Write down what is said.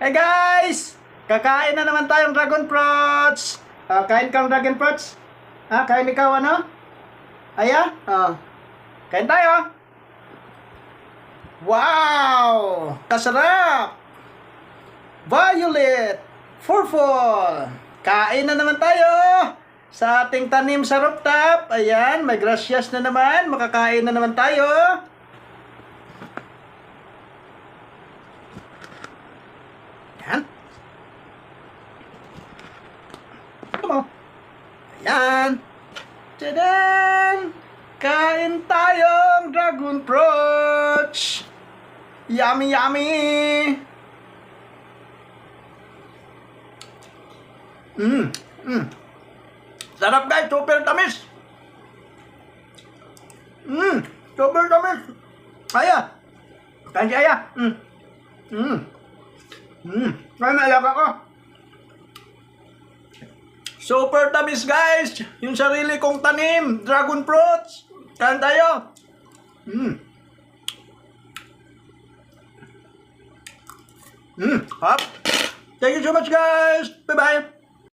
Hey guys! Kakain na naman tayong dragon fruits. Ah, kain kang dragon fruits? Ah, kain ikaw ano? Aya? Ah. Kain tayo. Wow! Kasarap! Violet! Purple! Kain na naman tayo! Sa ating tanim sa rooftop. Ayan, may gracias na naman. Makakain na naman tayo. Ayan. Ito mo. Ayan. Tadaan! Kain tayong dragon fruits! Yummy, yummy! Mmm, mmm. Sarap guys, super tamis! Mmm, super tamis! Aya! Kain si Aya! Mmm. Mmm. Mmm. Kain na alaga ko! Super tamis guys! Yung sarili kong tanim, dragon fruits! Kain tayo! Mmm. Mmm, hop! Thank you so much guys! Bye-bye!